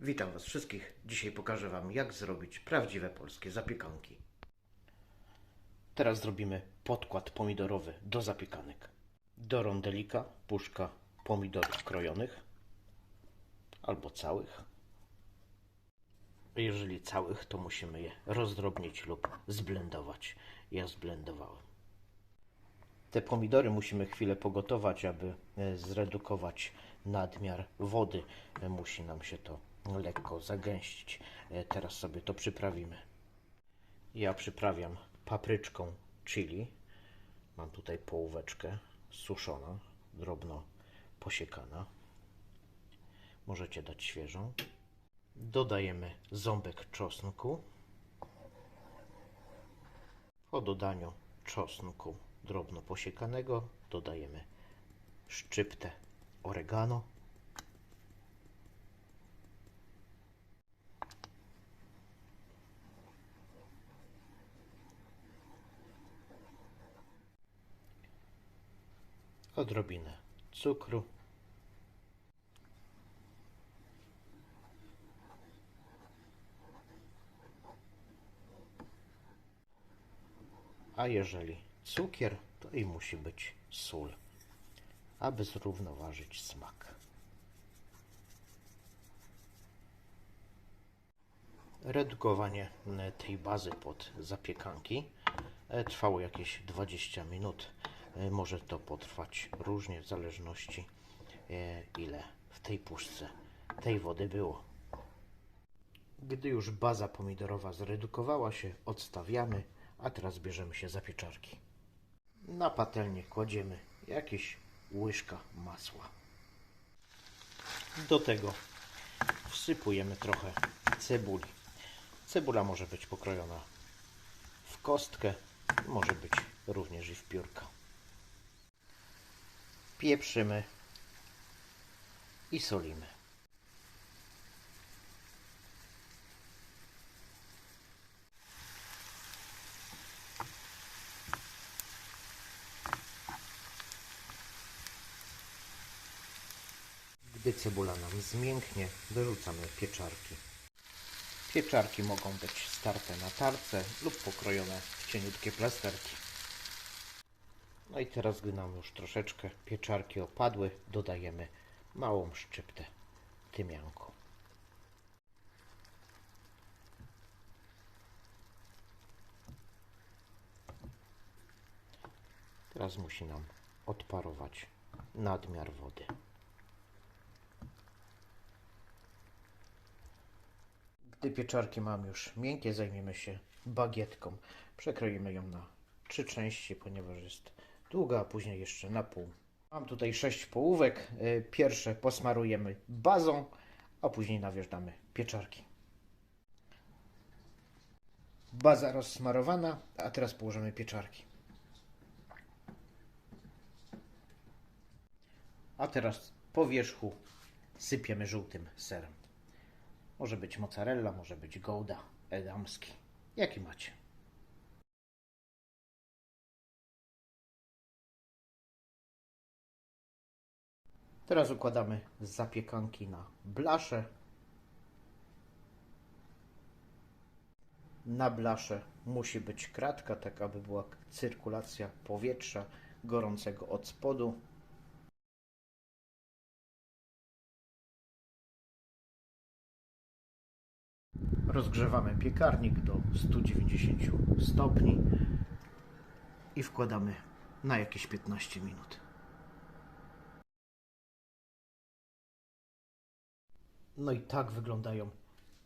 Witam Was wszystkich. Dzisiaj pokażę Wam, jak zrobić prawdziwe polskie zapiekanki. Teraz zrobimy podkład pomidorowy do zapiekanek. Do rondelika puszka pomidorów krojonych albo całych. Jeżeli całych, to musimy je rozdrobnić lub zblendować. Ja zblendowałem. Te pomidory musimy chwilę pogotować, aby e, zredukować nadmiar wody. E, Musi nam się to lekko zagęścić. E, Teraz sobie to przyprawimy. Ja przyprawiam papryczką chili. Mam tutaj połóweczkę suszona, drobno posiekana. Możecie dać świeżą. Dodajemy ząbek czosnku. Po dodaniu czosnku drobno posiekanego dodajemy szczyptę oregano. Odrobinę cukru. A jeżeli cukier, to i musi być sól, aby zrównoważyć smak. Redukowanie tej bazy pod zapiekanki e, trwało jakieś 20 minut. E, Może to potrwać różnie w zależności e, ile w tej puszce tej wody było. Gdy już baza pomidorowa zredukowała się, odstawiamy, a teraz bierzemy się za pieczarki. Na patelnię kładziemy jakieś łyżka masła. Do tego wsypujemy trochę cebuli. Cebula może być pokrojona w kostkę, może być również i w piórka. Pieprzymy i solimy. Gdy cebula nam zmięknie, wyrzucamy pieczarki. Pieczarki mogą być starte na tarce lub pokrojone w cieniutkie plasterki. No i teraz, gdy nam już troszeczkę pieczarki opadły, dodajemy małą szczyptę tymianku. Teraz musi nam odparować nadmiar wody. Gdy pieczarki mam już miękkie, zajmiemy się bagietką. Przekroimy ją na trzy części, ponieważ jest długa, a później jeszcze na pół. Mam tutaj sześć połówek. Y, Pierwsze posmarujemy bazą, a później nawjeżdżamy pieczarki. Baza rozsmarowana, a teraz położymy pieczarki. A teraz po wierzchu sypiemy żółtym serem. Może być mozzarella, może być gouda, edamski. Jaki macie? Teraz układamy zapiekanki na blaszę. Na blaszę musi być kratka, tak aby była cyrkulacja powietrza gorącego od spodu. Rozgrzewamy piekarnik do 190 stopni i wkładamy na jakieś 15 minut. No i tak wyglądają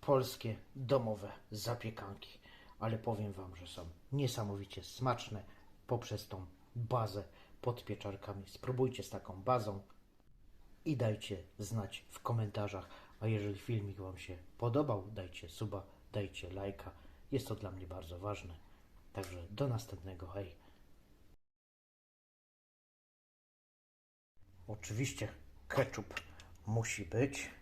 polskie domowe zapiekanki. Ale powiem Wam, że są niesamowicie smaczne poprzez tą bazę pod pieczarkami. Spróbujcie z taką bazą i dajcie znać w komentarzach. A jeżeli filmik Wam się podobał, dajcie suba, dajcie lajka. Jest to dla mnie bardzo ważne. Także do następnego. Hej. Oczywiście ketchup musi być.